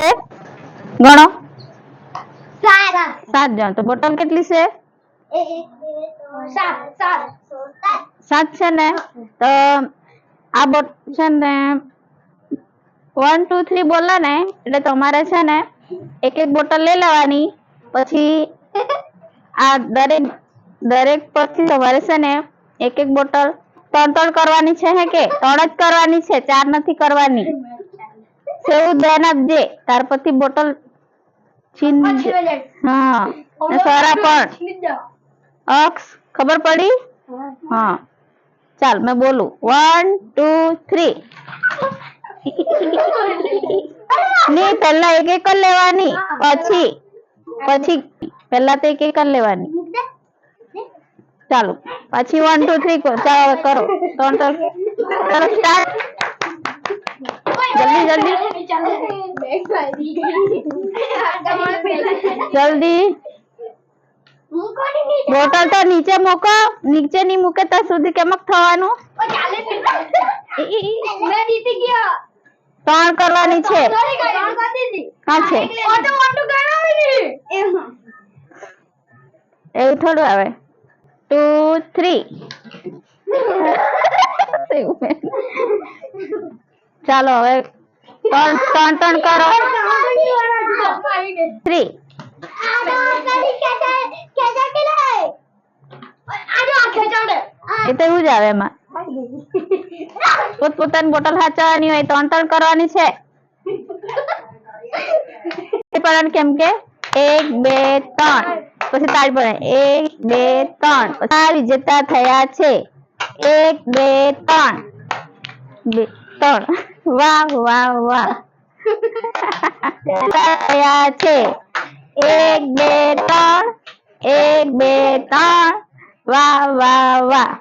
ગણો. સાત. જણ તો બોટલ કેટલી છે? સાત છે ને? તો આ બોટ છે ને વન ટુ થ્રી બોલે ને એટલે તમારે છે ને એક એક બોટલ લઈ લેવાની. પછી આ દરેક દરેક પરથી તમારે છે ને એક એક બોટલ ત્રણ ત્રણ કરવાની છે હે કે? ત્રણ જ કરવાની છે ચાર નથી કરવાની. સેવું ધ્યાન આપજે ત્યાર પછી બોટલ છીન હા ને સરા પણ અક્ષ ખબર પડી હા ચાલ મેં બોલું વન ટુ થ્રી નહીં પહેલા એક એક જ લેવાની પછી પછી પહેલા તો એક એક જ લેવાની ચાલો પછી વન ટુ થ્રી ચાલો હવે કરો ત્રણ ત્રણ ચાલો સ્ટાર્ટ જલ્દી જલ્દી જલ્દી. બોટલ તો નીચે મૂકો. નીચે નહીં મૂકે ત્યાં સુધી કેમક થવાનું? ત્રણ કરવાની છે. હા છે. એવું થોડું આવે. ટુ થ્રી ચાલો હવે ત્રણ ત્રણ ત્રણ કરો. થ્રી એ તો એવું જ આવે એમાં. પોતપોતાની બોટલ સાચવવાની હોય ત્રણ ત્રણ કરવાની છે. કેમ કે એક બે ત્રણ. પછી તાળી પડે એક બે ત્રણ. પછી વિજેતા થયા છે. એક બે ત્રણ. બે ત્રણ. વાહ વાહ વાહ. છે. એક બે ત્રણ. એક બે ત્રણ. વાહ વાહ વાહ.